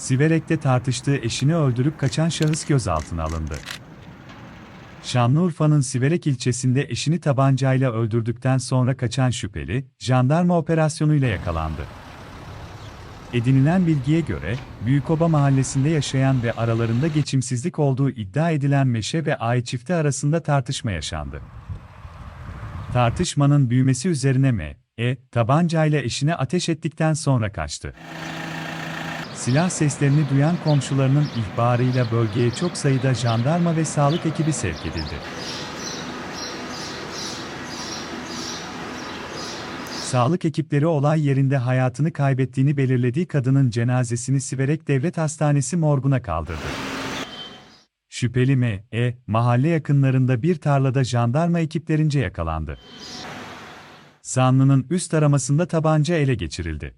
Siverek'te tartıştığı eşini öldürüp kaçan şahıs gözaltına alındı. Şanlıurfa'nın Siverek ilçesinde eşini tabancayla öldürdükten sonra kaçan şüpheli, jandarma operasyonuyla yakalandı. Edinilen bilgiye göre, Büyükoba mahallesinde yaşayan ve aralarında geçimsizlik olduğu iddia edilen Meşe ve Ay çifti arasında tartışma yaşandı. Tartışmanın büyümesi üzerine M, E, tabancayla eşine ateş ettikten sonra kaçtı. Silah seslerini duyan komşularının ihbarıyla bölgeye çok sayıda jandarma ve sağlık ekibi sevk edildi. Sağlık ekipleri olay yerinde hayatını kaybettiğini belirlediği kadının cenazesini Siverek Devlet Hastanesi morguna kaldırdı. Şüpheli M, E, mahalle yakınlarında bir tarlada jandarma ekiplerince yakalandı. Zanlının üst aramasında tabanca ele geçirildi.